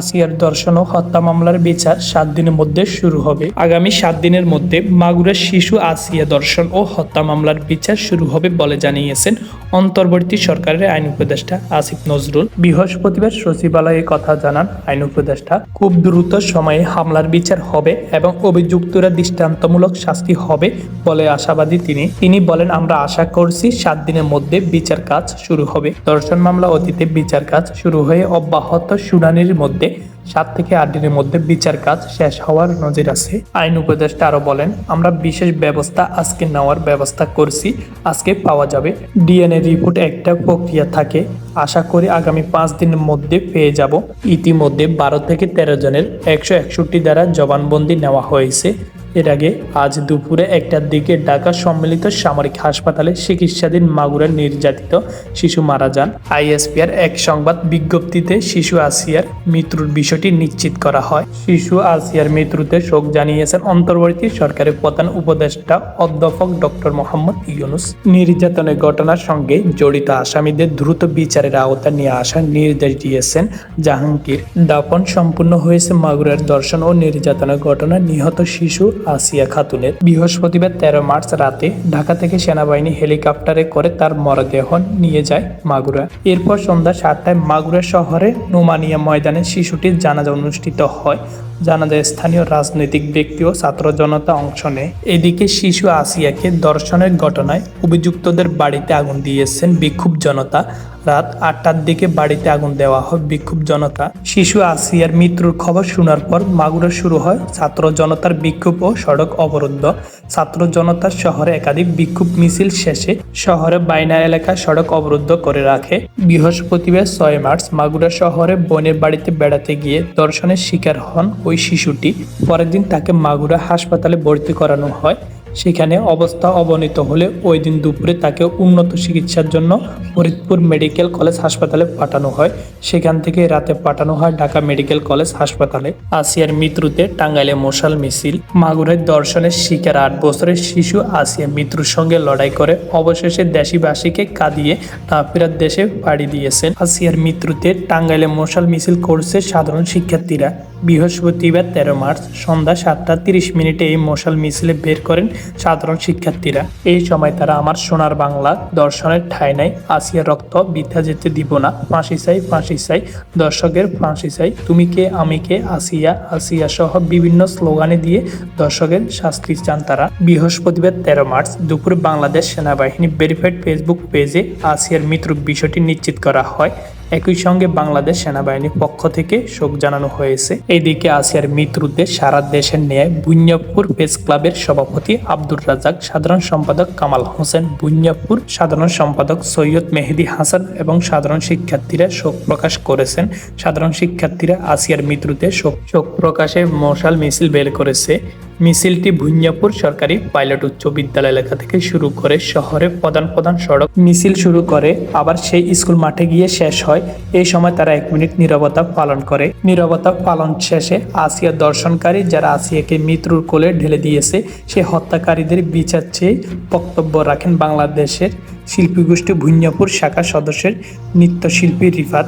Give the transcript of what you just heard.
আসিয়ার দর্শন ও হত্যা মামলার বিচার সাত দিনের মধ্যে শুরু হবে। আগামী সাত দিনের মধ্যে মাগুরার শিশু আসিয়া দর্শন ও হত্যা মামলার বিচার শুরু হবে বলে জানিয়েছেন অন্তর্বর্তী সরকারের আইন উপদেষ্টা আসিফ নজরুল। বৃহস্পতিবার সচিবালয়ে কথা জানান আইন উপদেষ্টা। খুব দ্রুত সময়ে হামলার বিচার হবে এবং অভিযুক্তরা দৃষ্টান্তমূলক শাস্তি হবে বলে আশাবাদী তিনি। তিনি বলেন, আমরা আশা করছি সাত দিনের মধ্যে বিচার কাজ শুরু হবে। দর্শন মামলা অতীতে বিচার কাজ শুরু হয়ে অব্যাহত শুনানির মধ্যে সাত থেকে আট দিনের মধ্যে বিচার কাজ শেষ হওয়ার নজির আছে। আইন উপদেষ্টা আরও বলেন, আমরা বিশেষ ব্যবস্থা আজকে নেওয়ার ব্যবস্থা করছি। আজকে পাওয়া যাবে। ডিএনএ রিপোর্ট একটা প্রক্রিয়া থাকে। আশা করি আগামী পাঁচ দিনের মধ্যে পেয়ে যাব। ইতিমধ্যে বারো থেকে তেরো জনের একশো একষট্টি দ্বারা জবানবন্দি নেওয়া হয়েছে। এর আগে আজ দুপুরে একটার দিকে ঢাকা সম্মিলিত সামরিক হাসপাতালে চিকিৎসাধীন মাগুরার নির্যাতিত শিশু মারা যান। আইএসপিআর এক সংবাদ বিজ্ঞপ্তিতে শিশু আসিয়ার মৃত্যুর বিষয়টি নিশ্চিত করা হয়। শিশু আসিয়ার মৃত্যুতে শোক জানিয়েছেন অন্তর্বর্তী সরকারের প্রধান উপদেষ্টা অধ্যাপক ডক্টর মোহাম্মদ ইউনুস। নির্যাতনের ঘটনার সঙ্গে জড়িত আসামিদের দ্রুত বিচারের আওতা নিয়ে আসার নির্দেশ দিয়েছেন জাহাঙ্গীর। দাপন সম্পূর্ণ হয়েছে মাগুরার দর্শন ও নির্যাতনের ঘটনায় নিহত শিশু আসিয়া খাতুনের বৃহস্পতিবার তেরো মার্চ রাতে ঢাকা থেকে সেনাবাহিনী হেলিকপ্টারে করে তার মরদেহ নিয়ে যায় মাগুরা। এরপর সন্ধ্যা সাতটায় মাগুরা শহরে নোমানিয়া ময়দানে শিশুটির জানাজা অনুষ্ঠিত হয়। জানাজায় স্থানীয় রাজনৈতিক ব্যক্তি ও ছাত্র জনতা অংশ নেয়। এদিকে শিশু আসিয়াকে দর্শনের ঘটনায় অভিযুক্তদের বাড়িতে আগুন দিয়েছেন বিক্ষুব্ধ জনতা। রাত আটটার দিকে বাড়িতে আগুন দেওয়া হয়। বিক্ষুব্ধ জনতা, শিশু আসিয়ার মৃত্যুর খবর শোনার পর মাগুরা শুরু হয়। ছাত্র জনতার বিক্ষোভ ও সড়ক অবরুদ্ধ। ছাত্র জনতার শহরে একাধিক বিক্ষোভ মিছিল শেষে শহরে বাইনা এলাকা সড়ক অবরুদ্ধ করে রাখে। বৃহস্পতিবার ছয় মার্চ মাগুরা শহরে বোনের বাড়িতে বেড়াতে গিয়ে দর্শনের শিকার হন ওই শিশুটি। পরের দিন তাকে মাগুরা হাসপাতালে ভর্তি করানো হয়। সেখানে অবস্থা অবনীত হলে ওই দিন দুপুরে তাকে উন্নত চিকিৎসার জন্য ফরিদপুর মেডিকেল কলেজ হাসপাতালে পাঠানো হয়। সেখান থেকে রাতে পাঠানো হয় ঢাকা মেডিকেল কলেজ হাসপাতালে। আসিয়ার মৃত্যুতে টাঙ্গাইলে মশাল মিছিল মাগুরের দর্শনের শিকার আট বছরের শিশু আসিয়া মৃত্যুর সঙ্গে লড়াই করে, অবশেষে দেশিবাসীকে কাঁদিয়ে নাফিরার দেশে পাড়ি দিয়েছেন। আসিয়ার মৃত্যুতে টাঙ্গাইলে মশাল মিছিল করছে সাধারণ শিক্ষার্থীরা। বৃহস্পতিবার তেরো মার্চ সন্ধ্যা সাতটা তিরিশ মিনিটে এই মশাল মিছিলে বের করেন সাধারণ শিক্ষার্থীরা। এই সময় তারা আমার সোনার বাংলা দর্শনের ঠাই নাই আসিয়া রক্ত বৃদ্ধা যেতে দিব না। ফাঁসি চাই ফাঁসি চাই। দর্শকের ফাঁসি চাই। তুমি কে, আমি কে? আসিয়া আসিয়া সহ বিভিন্ন স্লোগানে দিয়ে দর্শকের শাস্তি চান তারা। বৃহস্পতিবার তেরো মার্চ দুপুরে বাংলাদেশ সেনাবাহিনী ভেরিফাইড ফেসবুক পেজে আসিয়ার মৃত্যুর বিষয়টি নিশ্চিত করা হয়। একই সঙ্গে বাংলাদেশ সেনাবাহিনীর পক্ষ থেকে শোক জানানো হয়েছে। এদিকে আসিয়ার মৃত্যুতে সারা দেশের ন্যায় বুনিয়াপুর প্রেস ক্লাবের সভাপতি আব্দুর রাজাক সাধারণ সম্পাদক কামাল হোসেন বুনিয়াপুর সাধারণ সম্পাদক সৈয়দ মেহেদি হাসান এবং সাধারণ শিক্ষার্থীরা শোক প্রকাশ করেছেন। সাধারণ শিক্ষার্থীরা আসিয়ার মৃত্যুতে শোক শোক প্রকাশে মশাল মিছিল বের করেছে। মিছিলটি ভুঞ্জাপুর সরকারি পাইলট উচ্চ বিদ্যালয় এলাকা থেকে শুরু করে শহরের প্রধান প্রধান সড়ক মিছিল শুরু করে। আবার সেই স্কুল মাঠে গিয়ে শেষ হয়। এই সময় তারা এক মিনিট নীরবতা পালন করে। নীরবতা পালন শেষে আসিয়া দর্শনকারী যারা আসিয়াকে মৃত্যুর কোলে ঢেলে দিয়েছে সেই হত্যাকারীদের বিচার চেয়ে বক্তব্য রাখেন বাংলাদেশের শিল্পী গোষ্ঠী ভুঞ্জাপুর শাখা সদস্যের নৃত্যশিল্পী রিফাত।